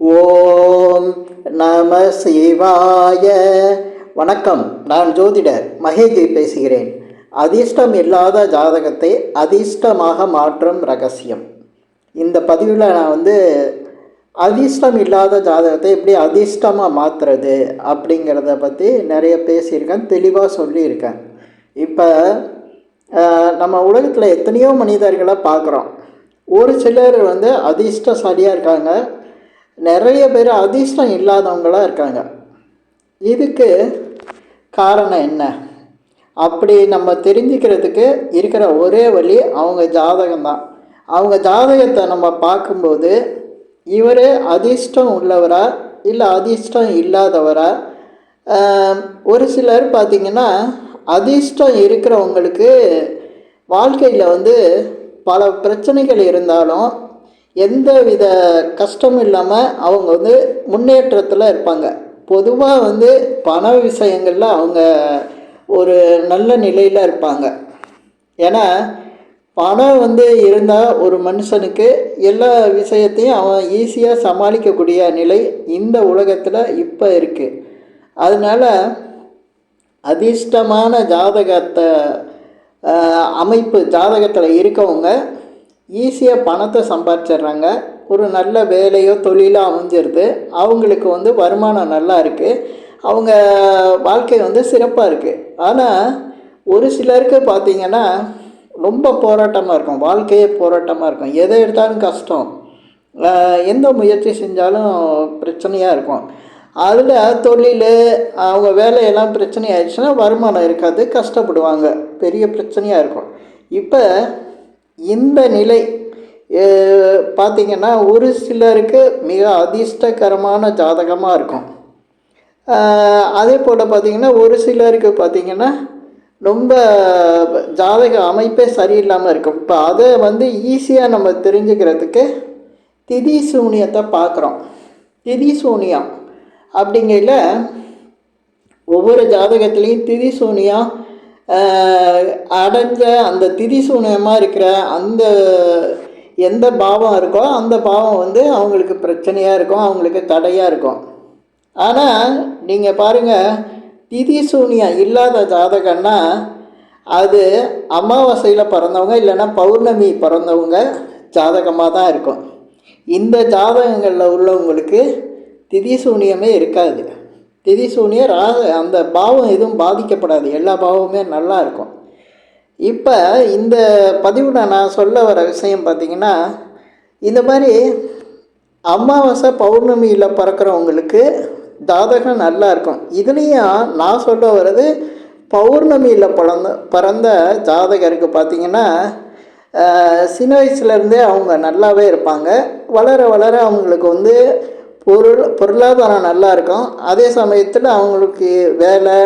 ஓம் நம சிவாய. வணக்கம். நான் ஜோதிடர் மகேஜி பேசுகிறேன். அதிர்ஷ்டம் இல்லாத ஜாதகத்தை அதிர்ஷ்டமாக மாற்றும் ரகசியம். இந்த பதிவில் நான் வந்து அதிர்ஷ்டம் இல்லாத ஜாதகத்தை எப்படி அதிர்ஷ்டமாக மாற்றுறது அப்படிங்கிறத பற்றி நிறைய பேசியிருக்கேன் தெளிவாக சொல்லியிருக்கேன். இப்போ நம்ம உலகத்தில் எத்தனையோ மனிதர்களை பார்க்குறோம். ஒரு சிலர் வந்து அதிர்ஷ்டசாலியாக இருக்காங்க நிறைய பேர் அதிர்ஷ்டம் இல்லாதவங்களாக இருக்காங்க. இதுக்கு காரணம் என்ன? அப்படி நம்ம தெரிஞ்சுக்கிறதுக்கு இருக்கிற ஒரே வழி அவங்க ஜாதகம் தான் அவங்க ஜாதகத்தை நம்ம பார்க்கும்போது இவர் அதிர்ஷ்டம் உள்ளவரா இல்லை அதிர்ஷ்டம் இல்லாதவரா? ஒரு சிலர் பார்த்திங்கன்னா அதிர்ஷ்டம் இருக்கிறவங்களுக்கு வாழ்க்கையில் வந்து பல பிரச்சனைகள் இருந்தாலும் எந்த வித கஷ்டமும் இல்லாமல் அவங்க வந்து முன்னேற்றத்தில் இருப்பாங்க. பொதுவாக வந்து பண விஷயங்களில் அவங்க ஒரு நல்ல நிலையில் இருப்பாங்க. ஏன்னா பணம் வந்து இருந்தால் ஒரு மனுஷனுக்கு எல்லா விஷயத்தையும் அவன் ஈஸியாக சமாளிக்கக்கூடிய நிலை இந்த உலகத்தில் இப்போ இருக்குது அதனால் அதிர்ஷ்டமான ஜாதகத்தை அமைப்பு ஜாதகத்தில் இருக்கவங்க ஈஸியாக பணத்தை சம்பாதிச்சிடுறாங்க. ஒரு நல்ல வேலையோ தொழிலோ அமைஞ்சிருது. அவங்களுக்கு வந்து வருமானம் நல்லா இருக்குது அவங்க வாழ்க்கை வந்து சிறப்பாக இருக்குது ஆனால் ஒரு சிலருக்கு பார்த்திங்கன்னா ரொம்ப போராட்டமாக இருக்கும். வாழ்க்கையே போராட்டமாக இருக்கும். எதை எடுத்தாலும் கஷ்டம். எந்த முயற்சி செஞ்சாலும் பிரச்சனையாக இருக்கும். அதில் தொழில் அவங்க வேலையெல்லாம் பிரச்சனை ஆயிடுச்சுன்னா வருமானம் இருக்காது. கஷ்டப்படுவாங்க. பெரிய பிரச்சனையாக இருக்கும். இப்போ இந்த நிலை பார்த்திங்கன்னா ஒரு சிலருக்கு மிக அதிர்ஷ்டகரமான ஜாதகமாக இருக்கும். அதே போல் பார்த்திங்கன்னா ஒரு சிலருக்கு பார்த்திங்கன்னா ரொம்ப ஜாதக அமைப்பே சரியில்லாமல் இருக்கும். இப்போ அதை வந்து ஈஸியாக நம்ம தெரிஞ்சுக்கிறதுக்கு திதி சூனியத்தை பார்க்குறோம் திதி சூனியம் அப்படிங்கையில் ஒவ்வொரு ஜாதகத்துலேயும் திதி சூனியம் அடைஞ்ச அந்த திதி சூனியமாக இருக்கிற அந்த எந்த பாவம் இருக்கோ அந்த பாவம் வந்து அவங்களுக்கு பிரச்சனையாக இருக்கும் அவங்களுக்கு தடையாக இருக்கும். ஆனால் நீங்கள் பாருங்கள் திதி சூனியம் இல்லாத ஜாதகம்னா அது அமாவாசையில் பிறந்தவங்க இல்லைன்னா பௌர்ணமி பிறந்தவங்க ஜாதகமாக தான் இருக்கும். இந்த ஜாதகங்களில் உள்ளவங்களுக்கு திதி சூனியமே இருக்காது. திதி சூனிய ராக அந்த பாவம் எதுவும் பாதிக்கப்படாது. எல்லா பாவமுமே நல்லா இருக்கும். இப்போ இந்த பதிவில் நான் சொல்ல வர விஷயம் பார்த்திங்கன்னா இந்த மாதிரி அமாவாசை பௌர்ணமியில் பிறக்கிறவங்களுக்கு ஜாதகம் நல்லா இருக்கும். இதுலேயும் நான் சொல்ல வர்றது பௌர்ணமியில் பிறந்த பிறந்த ஜாதகருக்கு பார்த்திங்கன்னா சின்ன வயசுலேருந்தே அவங்க நல்லாவே இருப்பாங்க. வளர வளர அவங்களுக்கு வந்து பொருள் பொருளாதாரம் நல்லா இருக்கும். அதே சமயத்தில் அவங்களுக்கு வேலை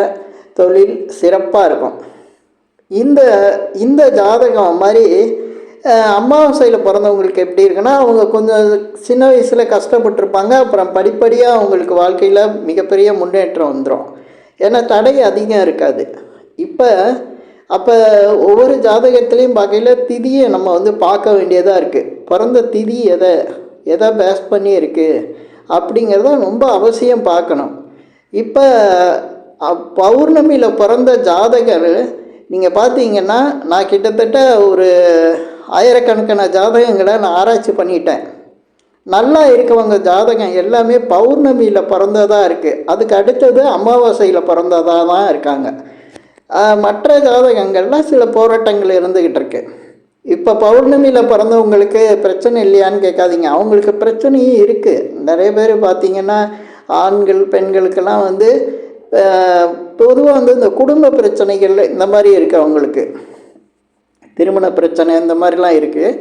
தொழில் சிறப்பாக இருக்கும். இந்த இந்த ஜாதகம் மாதிரி அமாவாசையில் பிறந்தவங்களுக்கு எப்படி இருக்குன்னா அவங்க கொஞ்சம் சின்ன வயசில் கஷ்டப்பட்டிருப்பாங்க. அப்புறம் படிப்படியாக அவங்களுக்கு வாழ்க்கையில் மிகப்பெரிய முன்னேற்றம் வந்துடும் ஏன்னா தடை அதிகம் இருக்காது. இப்போ அப்போ ஒவ்வொரு ஜாதகத்துலேயும் பார்க்கையில் திதியை நம்ம வந்து பார்க்க வேண்டியதாக இருக்குது பிறந்த திதி எதை எதை பேஸ் பண்ணி இருக்குது அப்படிங்கிறத ரொம்ப அவசியம் பார்க்கணும். இப்போ பௌர்ணமியில் பிறந்த ஜாதகர் நீங்கள் பார்த்தீங்கன்னா நான் கிட்டத்தட்ட ஒரு ஆயிரக்கணக்கான ஜாதகங்களை நான் ஆராய்ச்சி பண்ணிட்டேன். நல்லா இருக்கவங்க ஜாதகம் எல்லாமே பௌர்ணமியில் பிறந்ததாக இருக்குது அதுக்கு அடுத்தது அமாவாசையில் பிறந்ததாக தான் இருக்காங்க. மற்ற ஜாதகங்கள்லாம் சில போராட்டங்கள் இருந்துக்கிட்டு இருக்குது இப்போ பௌர்ணமியில் பிறந்தவங்களுக்கு பிரச்சனை இல்லையான்னு கேட்காதீங்க. அவங்களுக்கு பிரச்சனையும் இருக்குது நிறைய பேர் பார்த்தீங்கன்னா ஆண்கள் பெண்களுக்கெல்லாம் வந்து பொதுவாக வந்து இந்த குடும்ப பிரச்சனைகள் இந்த மாதிரி இருக்குது அவங்களுக்கு. திருமண பிரச்சனை இந்த மாதிரிலாம் இருக்குது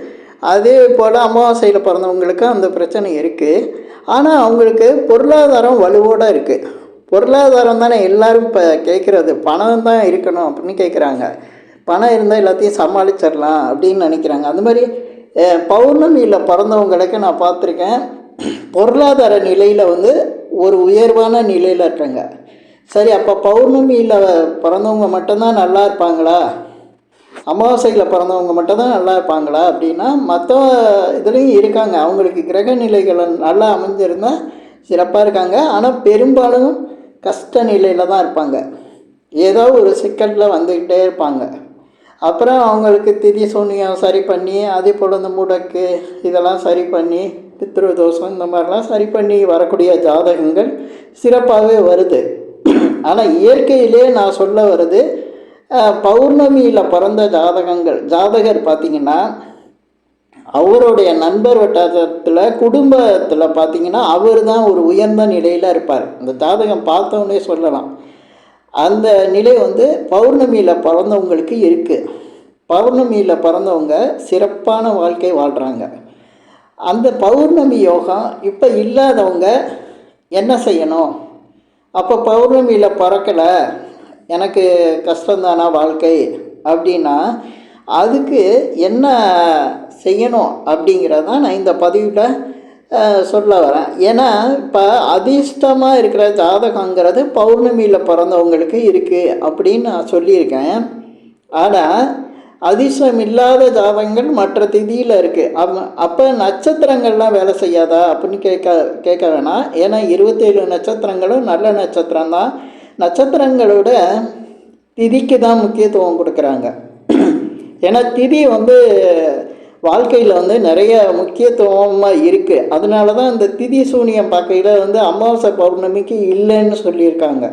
அதே போல் அமாவாசையில் பிறந்தவங்களுக்கு அந்த பிரச்சனை இருக்குது ஆனால் அவங்களுக்கு பொருளாதாரம் வலுவோடு இருக்குது பொருளாதாரம் தானே எல்லோரும் இப்போ கேட்குறது. பணம் தான் இருக்கணும் அப்படின்னு கேட்குறாங்க. பணம் இருந்தால் எல்லாத்தையும் சமாளிச்சிடலாம் அப்படின்னு நினைக்கிறாங்க. அந்த மாதிரி பௌர்ணமியில் பிறந்தவங்களுக்கு நான் பார்த்துருக்கேன் பொருளாதார நிலையில் வந்து ஒரு உயர்வான நிலையில் இருக்காங்க. சரி அப்போ பௌர்ணமியில் பிறந்தவங்க மட்டும்தான் நல்லா இருப்பாங்களா? அமாவாசையில் பிறந்தவங்க மட்டும்தான் நல்லா இருப்பாங்களா? அப்படின்னா மற்ற இதுலேயும் இருக்காங்க. அவங்களுக்கு கிரக நிலைகள் நல்லா அமைஞ்சிருந்தால் சிறப்பாக இருக்காங்க. ஆனால் பெரும்பாலும் கஷ்ட நிலையில் தான் இருப்பாங்க. ஏதோ ஒரு சிக்கலில் வந்துக்கிட்டே இருப்பாங்க. அப்புறம் அவங்களுக்கு திதி சூன்யம் சரி பண்ணி அதே போல் இந்த முடக்கு இதெல்லாம் சரி பண்ணி பித்ரு தோஷம் இந்த மாதிரிலாம் சரி பண்ணி வரக்கூடிய ஜாதகங்கள் சிறப்பாகவே வருது. ஆனால் இயற்கையிலே நான் சொல்ல வருது பௌர்ணமியில் பிறந்த ஜாதகங்கள். ஜாதகர் பார்த்திங்கன்னா அவருடைய நண்பர் வட்டாரத்தில் குடும்பத்தில் பார்த்திங்கன்னா அவர் தான் ஒரு உயர்ந்த நிலையில் இருப்பார். அந்த ஜாதகம் பார்த்தோன்னே சொல்லலாம். அந்த நிலை வந்து பௌர்ணமியில் பிறந்தவங்களுக்கு இருக்குது பௌர்ணமியில் பிறந்தவங்க சிறப்பான வாழ்க்கை வாழ்கிறாங்க அந்த பௌர்ணமி யோகம் இப்போ இல்லாதவங்க என்ன செய்யணும்? அப்போ பௌர்ணமியில் பிறக்கலை எனக்கு கஷ்டந்தானா வாழ்க்கை? அப்படின்னா அதுக்கு என்ன செய்யணும் அப்படிங்கிறதான் நான் இந்த பதிவில் சொல்ல வரேன். ஏன்னா இப்போ அதிர்ஷ்டமாக இருக்கிற ஜாதகங்கிறது பௌர்ணமியில் பிறந்தவங்களுக்கு இருக்குது அப்படின்னு நான் சொல்லியிருக்கேன். ஆனால் அதிர்ஷ்டம் இல்லாத ஜாதகங்கள் மற்ற திதியில் இருக்குது அப் அப்போ நட்சத்திரங்கள்லாம் வேலை செய்யாதா அப்படின்னு கேட்க கேட்க வேணாம். ஏன்னா இருபத்தேழு நட்சத்திரங்களும் நல்ல நட்சத்திரம் தான் நட்சத்திரங்களோட திதிக்கு தான் முக்கியத்துவம் கொடுக்குறாங்க. ஏன்னா திதி வந்து வாழ்க்கையில் வந்து நிறைய முக்கியத்துவமாக இருக்குது அதனால தான் இந்த திதி சூனியம் பார்க்கையில் வந்து அமாவாசை பௌர்ணமிக்கு இல்லைன்னு சொல்லியிருக்காங்க.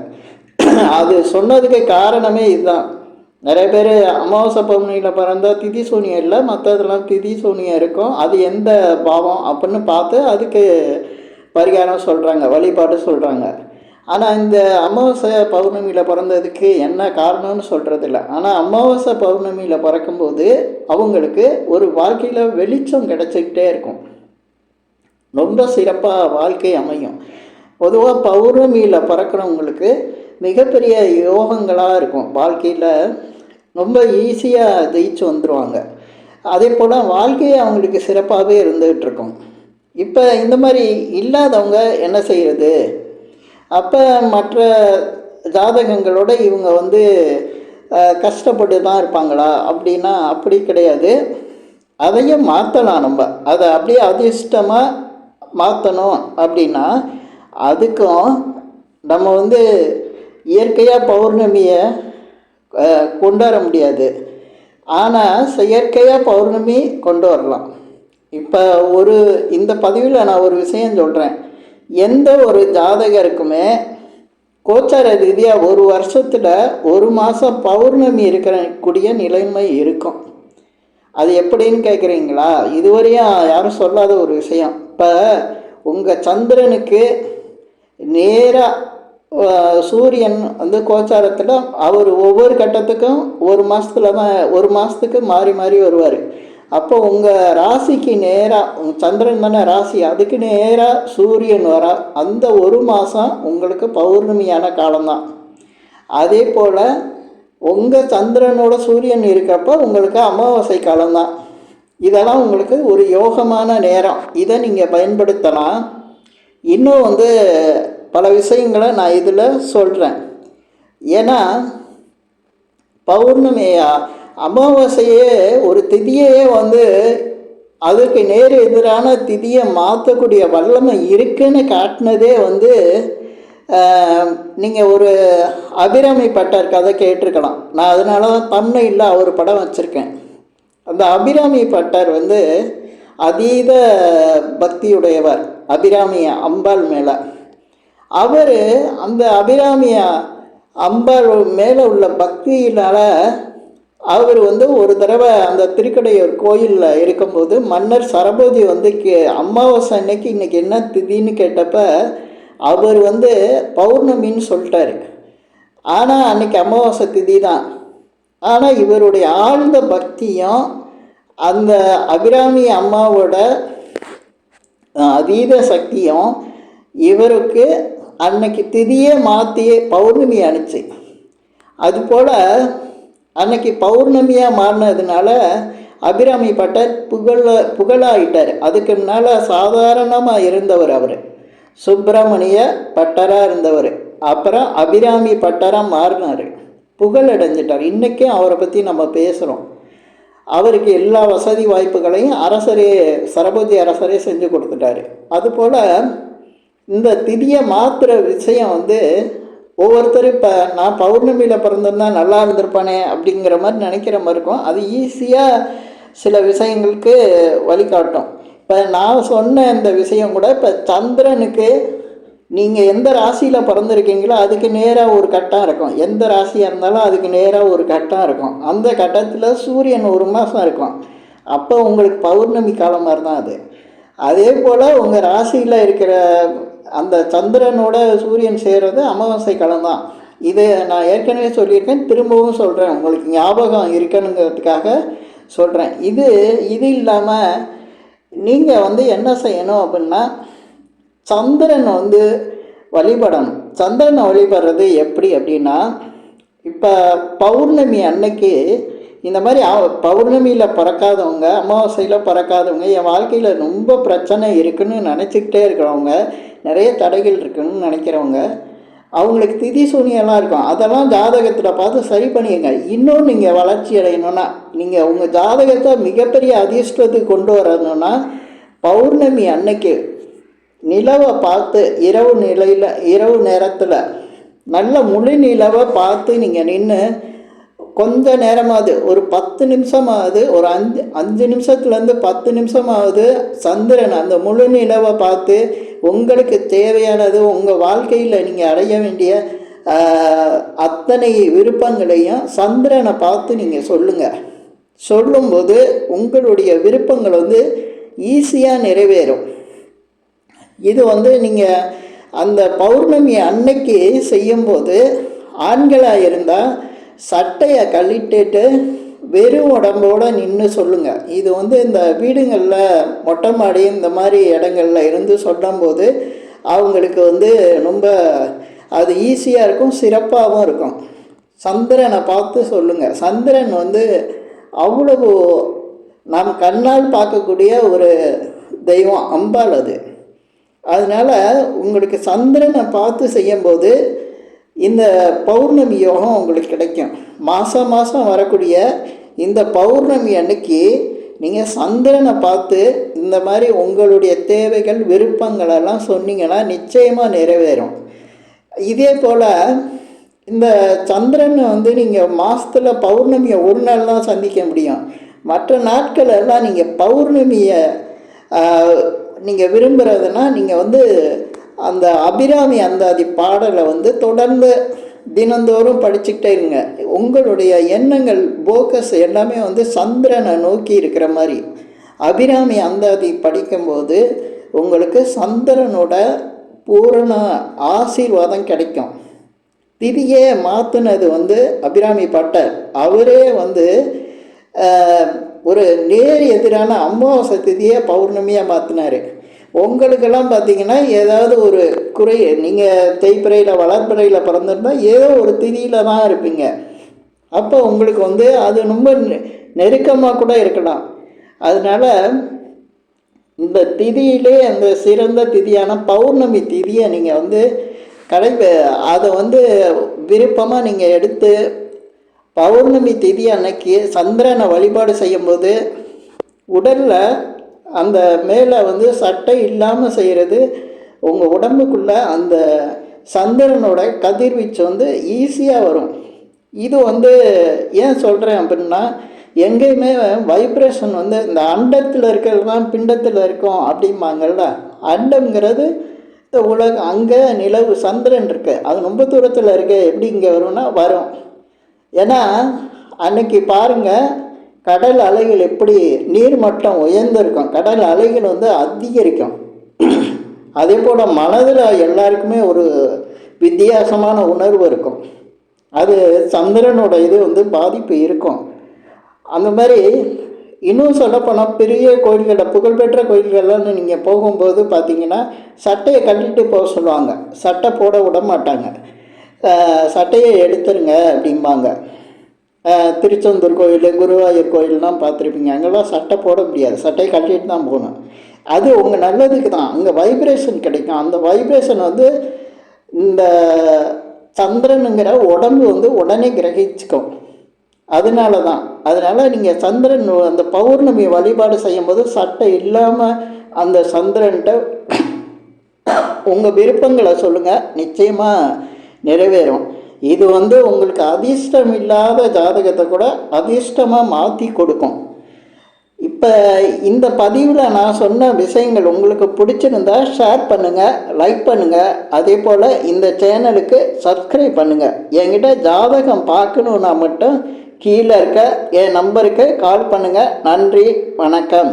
அது சொன்னதுக்கு காரணமே இதுதான். நிறைய பேர் அமாவாசை பௌர்ணமியில் பிறந்தால் திதி சூனியம் இல்லை மற்றதெல்லாம் திதி சூனியம் இருக்கும். அது எந்த பாவம் அப்படின்னு பார்த்து அதுக்கு பரிகாரம் சொல்கிறாங்க வழிபாடு சொல்கிறாங்க ஆனால் இந்த அமாவாசை பௌர்ணமியில் பிறந்ததுக்கு என்ன காரணம்னு சொல்கிறது இல்லை ஆனால் அமாவாசை பௌர்ணமியில் பிறக்கும்போது அவங்களுக்கு ஒரு வாழ்க்கையில் வெளிச்சம் கிடச்சிக்கிட்டே இருக்கும். ரொம்ப சிறப்பாக வாழ்க்கை அமையும். பொதுவாக பௌர்ணமியில் பிறக்கிறவங்களுக்கு மிகப்பெரிய யோகங்களாக இருக்கும். வாழ்க்கையில் ரொம்ப ஈஸியாக ஜெயிச்சு வந்துடுவாங்க அதே போல் வாழ்க்கையே அவங்களுக்கு சிறப்பாகவே இருந்துகிட்டு இருக்கும். இப்போ இந்த மாதிரி இல்லாதவங்க என்ன செய்கிறது அப்போ மற்ற ஜாதகங்களோட இவங்க வந்து கஷ்டப்பட்டு தான் இருப்பாங்களா? அப்படின்னா அப்படி கிடையாது. அதையும் மாற்றலாம் நம்ம. அதை அப்படியே அதிர்ஷ்டமாக மாற்றணும் அப்படின்னா அதுக்கும் நம்ம வந்து இயற்கையாக பௌர்ணமியை கொண்டாட கொண்டு வர முடியாது ஆனால் செயற்கையாக பௌர்ணமி கொண்டு வரலாம். இப்போ ஒரு இந்த பதிவில் நான் ஒரு விஷயம் சொல்கிறேன் எந்த ஒரு ஜாதகருக்குமே கோச்சார ரீதியாக ஒரு வருஷத்தில் ஒரு மாதம் பௌர்ணமி இருக்கக்கூடிய நிலைமை இருக்கும். அது எப்படின்னு கேட்குறீங்களா இதுவரையும் யாரும் சொல்லாத ஒரு விஷயம். இப்போ உங்கள் சந்திரனுக்கு நேராக சூரியன் வந்து கோச்சாரத்தில் அவர் ஒவ்வொரு கட்டத்துக்கும் ஒரு மாதத்துல தான் ஒரு மாதத்துக்கு மாறி மாறி வருவார். அப்போ உங்கள் ராசிக்கு நேராக உங்கள் சந்திரன் தானே ராசி அதுக்கு நேராக சூரியன் வர அந்த ஒரு மாதம் உங்களுக்கு பௌர்ணமியான காலம்தான். அதே போல் உங்கள் சந்திரனோட சூரியன் இருக்கப்போ உங்களுக்கு அமாவாசை காலம்தான். இதெல்லாம் உங்களுக்கு ஒரு யோகமான நேரம். இதை நீங்கள் பயன்படுத்தலாம் இன்னும் வந்து பல விஷயங்களை நான் இதில் சொல்கிறேன் ஏன்னா பௌர்ணமியாக அமாவாசையே ஒரு திதியையே வந்து அதுக்கு நேர் எதிரான திதியை மாற்றக்கூடிய வல்லமை இருக்குன்னு காட்டினதே வந்து நீங்கள் ஒரு அபிராமி பட்டார் கதை கேட்டிருக்கலாம். நான் அதனால தான் பண்ணையில் அவர் படம் வச்சுருக்கேன். அந்த அபிராமி பட்டர் வந்து அதீத பக்தியுடையவர் அபிராமி அம்பாள் மேலே. அவர் அந்த அபிராமிய அம்பாள் மேலே உள்ள பக்தியினால் அவர் வந்து ஒரு தடவை அந்த திருக்கடையூர் கோயிலில் இருக்கும்போது மன்னர் சரபோதி வந்து கே அமாவாசை அன்னைக்கு இன்றைக்கி என்ன திதின்னு கேட்டப்ப அவர் வந்து பௌர்ணமின்னு சொல்லிட்டாரு. ஆனால் அன்னைக்கு அமாவாசை திதி தான் ஆனால் இவருடைய ஆழ்ந்த பக்தியும் அந்த அபிராமி அம்மாவோட அதீத சக்தியும் இவருக்கு அன்னைக்கு திதியே மாற்றியே பௌர்ணமி அனுச்சு. அதுபோல் அன்னைக்கு பௌர்ணமியாக மாறினதுனால அபிராமி பட்டர் புகழ புகழாயிட்டார். அதுக்கு முன்னால் சாதாரணமாக இருந்தவர் அவர். சுப்பிரமணிய பட்டராக இருந்தவர். அப்புறம் அபிராமி பட்டராக மாறினார். புகழ் அடைஞ்சிட்டார் இன்றைக்கும் அவரை பற்றி நம்ம பேசுகிறோம் அவருக்கு எல்லா வசதி வாய்ப்புகளையும் அரசரே சரபதி அரசரே செஞ்சு கொடுத்துட்டாரு. அதுபோல் இந்த திதியை மாற்றுற விஷயம் வந்து ஒவ்வொருத்தரும் இப்போ நான் பௌர்ணமியில் பிறந்திருந்தா நல்லா இருந்திருப்பானே அப்படிங்கிற மாதிரி நினைக்கிற மாதிரி இருக்கும். அது ஈஸியாக சில விஷயங்களுக்கு வழிகாட்டும். இப்போ நான் சொன்ன இந்த விஷயம் கூட இப்போ சந்திரனுக்கு நீங்கள் எந்த ராசியில் பிறந்திருக்கீங்களோ அதுக்கு நேராக ஒரு கட்டம் இருக்கும். எந்த ராசியாக இருந்தாலும் அதுக்கு நேராக ஒரு கட்டம் இருக்கும். அந்த கட்டத்தில் சூரியன் ஒரு மாதம் இருக்கும். அப்போ உங்களுக்கு பௌர்ணமி காலம் மாதிரி தான் அது. அதே போல் உங்கள் ராசியில் இருக்கிற அந்த சந்திரனோட சூரியன் சேர்றது அமாவாசை காலம் தான். இது நான் ஏற்கனவே சொல்லியிருக்கேன். திரும்பவும் சொல்கிறேன் உங்களுக்கு ஞாபகம் இருக்கணுங்கிறதுக்காக சொல்கிறேன் இது இது இல்லாமல் நீங்கள் வந்து என்ன செய்யணும் அப்படின்னா சந்திரன் வந்து வழிபடணும். சந்திரனை வழிபடுறது எப்படி அப்படின்னா இப்போ பௌர்ணமி அன்னைக்கு இந்த மாதிரி பௌர்ணமியில் பிறக்காதவங்க அமாவாசையில் பிறக்காதவங்க என் வாழ்க்கையில் ரொம்ப பிரச்சனை இருக்குன்னு நினச்சிக்கிட்டே இருக்கிறவங்க நிறைய தடைகள் இருக்குன்னு நினைக்கிறவங்க அவங்களுக்கு திதி சூனியெல்லாம் இருக்கும். அதெல்லாம் ஜாதகத்தில் பார்த்து சரி பண்ணிடுங்க இன்னும் நீங்கள் வளர்ச்சி அடையணும்னா நீங்கள் உங்கள் ஜாதகத்தை மிகப்பெரிய அதிர்ஷ்டத்துக்கு கொண்டு வரணும்னா பௌர்ணமி அன்னைக்கு நிலவை பார்த்து இரவு நிலையில் இரவு நேரத்தில் நல்ல முழு நிலவை பார்த்து நீங்கள் நின்று கொஞ்ச நேரமாவது ஒரு பத்து நிமிஷமாவது ஒரு அஞ்சு அஞ்சு நிமிஷத்துலேருந்து பத்து நிமிஷமாவது சந்திரன் அந்த முழு நிலவை பார்த்து உங்களுக்கு தேவையானது உங்கள் வாழ்க்கையில் நீங்கள் அடைய வேண்டிய அத்தனை விருப்பங்களையும் சந்திரனை பார்த்து நீங்கள் சொல்லுங்கள் சொல்லும்போது உங்களுடைய விருப்பங்கள் வந்து ஈஸியாக நிறைவேறும். இது வந்து நீங்கள் அந்த பௌர்ணமி அன்னைக்கு செய்யும்போது ஆண்களாக இருந்தால் சட்டையை கழட்டிட்டு வெறும் உடம்போட நின்று சொல்லுங்கள் இது வந்து இந்த வீடுங்களில் மொட்டை மாடி இந்த மாதிரி இடங்கள்ல இருந்து சொல்லும்போது அவங்களுக்கு வந்து ரொம்ப அது ஈஸியாக இருக்கும் சிறப்பாகவும் இருக்கும். சந்திரனை பார்த்து சொல்லுங்கள் சந்திரன் வந்து அவ்வளவு நாம் கண்ணால் பார்க்கக்கூடிய ஒரு தெய்வம் அம்பாள் அது. அதனால் உங்களுக்கு சந்திரனை பார்த்து செய்யும்போது இந்த பௌர்ணமி யோகம் உங்களுக்கு கிடைக்கும். மாதம் மாதம் வரக்கூடிய இந்த பௌர்ணமி அன்னைக்கு நீங்கள் சந்திரனை பார்த்து இந்த மாதிரி உங்களுடைய தேவைகள் விருப்பங்களெல்லாம் சொன்னீங்கன்னா நிச்சயமாக நிறைவேறும். இதே போல் இந்த சந்திரனை வந்து நீங்கள் மாதத்தில் பௌர்ணமியை ஒரு நாள் தான் சந்திக்க முடியும். மற்ற நாட்கள் எல்லாம் நீங்கள் பௌர்ணமியை நீங்கள் விரும்புகிறதுனா நீங்கள் வந்து அந்த அபிராமி அந்தாதி பாடலை வந்து தொடர்ந்து தினந்தோறும் படிச்சுக்கிட்டே இருங்க. உங்களுடைய எண்ணங்கள் போக்கஸ் எல்லாமே வந்து சந்திரனை நோக்கி இருக்கிற மாதிரி. அபிராமி அந்தாதி படிக்கும்போது உங்களுக்கு சந்திரனோட பூரண ஆசீர்வாதம் கிடைக்கும். திதியே மாற்றினது வந்து அபிராமி பட்டர். அவரே வந்து ஒரு நேர் எதிரான அமாவாசை திதியை பௌர்ணமியாக மாற்றினார் உங்களுக்கெல்லாம் பார்த்தீங்கன்னா ஏதாவது ஒரு குறை நீங்கள் தேய்ப்பிறையில் வளர்ப்பிறையில் பிறந்திருந்தா ஏதோ ஒரு திதியில் தான் இருப்பீங்க. அப்போ உங்களுக்கு வந்து அது ரொம்ப நெருக்கமாக கூட இருக்கலாம். அதனால் இந்த திதியிலே அந்த சிறந்த திதியான பௌர்ணமி திதியை நீங்கள் வந்து கடை அதை வந்து விருப்பமாக நீங்கள் எடுத்து பௌர்ணமி திதி அன்னைக்கு சந்திரனை வழிபாடு செய்யும்போது உடலில் அந்த மேலே வந்து சட்டை இல்லாமல் செய்கிறது உங்கள் உடம்புக்குள்ளே அந்த சந்திரனோட கதிர்வீச்சு வந்து ஈஸியாக வரும். இது வந்து ஏன் சொல்கிறேன் அப்படின்னா எங்கேயுமே வைப்ரேஷன் வந்து இந்த அண்டத்தில் இருக்கிறது தான் பிண்டத்தில் இருக்கும் அப்படிம்பாங்கல்ல. அண்டம்ங்கிறது இந்த உலகம் அங்கே நிலவு சந்திரன் இருக்கு. அது ரொம்ப தூரத்தில் இருக்கு எப்படி இங்கே வரும்னா வரும். ஏன்னா அன்னைக்கு பாருங்கள் கடல் அலைகள் எப்படி நீர்மட்டம் உயர்ந்திருக்கும்? கடல் அலைகள் வந்து அதிகரிக்கும். அதே போல் மனதில் எல்லாருக்குமே ஒரு வித்தியாசமான உணர்வு இருக்கும். அது சந்திரனோட இது வந்து பாதிப்பு இருக்கும். அந்த மாதிரி இன்னும் சொல்லப்போனால் பெரிய கோயில்களில் புகழ்பெற்ற கோயில்கள்லாம் நீங்கள் போகும்போது பார்த்தீங்கன்னா சட்டையை கட்டிட்டு போக சொல்லுவாங்க. சட்டை போட விட மாட்டாங்க. சட்டையை எடுத்துருங்க அப்படிம்பாங்க. திருச்செந்தூர் கோயில் குருவாயூர் கோயிலெலாம் பார்த்துருப்பீங்க. அங்கெல்லாம் சட்டை போட முடியாது. சட்டையை கட்டிட்டு தான் போகணும். அது உங்கள் நல்லதுக்கு தான். அங்கே வைப்ரேஷன் கிடைக்கும். அந்த வைப்ரேஷன் வந்து இந்த சந்திரனுங்கிற உடம்பு வந்து உடனே கிரகிச்சுக்கும். அதனால தான். அதனால் நீங்கள் சந்திரன் அந்த பௌர்ணமி வழிபாடு செய்யும்போது சட்டை இல்லாமல் அந்த சந்திரன்கிட்ட உங்கள் விருப்பங்களை சொல்லுங்கள் நிச்சயமாக நிறைவேறும். இது வந்து உங்களுக்கு அதிர்ஷ்டம் இல்லாத ஜாதகத்தை கூட அதிர்ஷ்டமாக மாற்றி கொடுக்கும். இப்போ இந்த பதிவில் நான் சொன்ன விஷயங்கள் உங்களுக்கு பிடிச்சிருந்தா ஷேர் பண்ணுங்கள் லைக் பண்ணுங்கள் அதே போல் இந்த சேனலுக்கு சப்ஸ்கிரைப் பண்ணுங்கள் என்கிட்ட ஜாதகம் பார்க்கணுன்னா மட்டும் கீழே இருக்க என் நம்பருக்கு கால் பண்ணுங்கள் நன்றி வணக்கம்.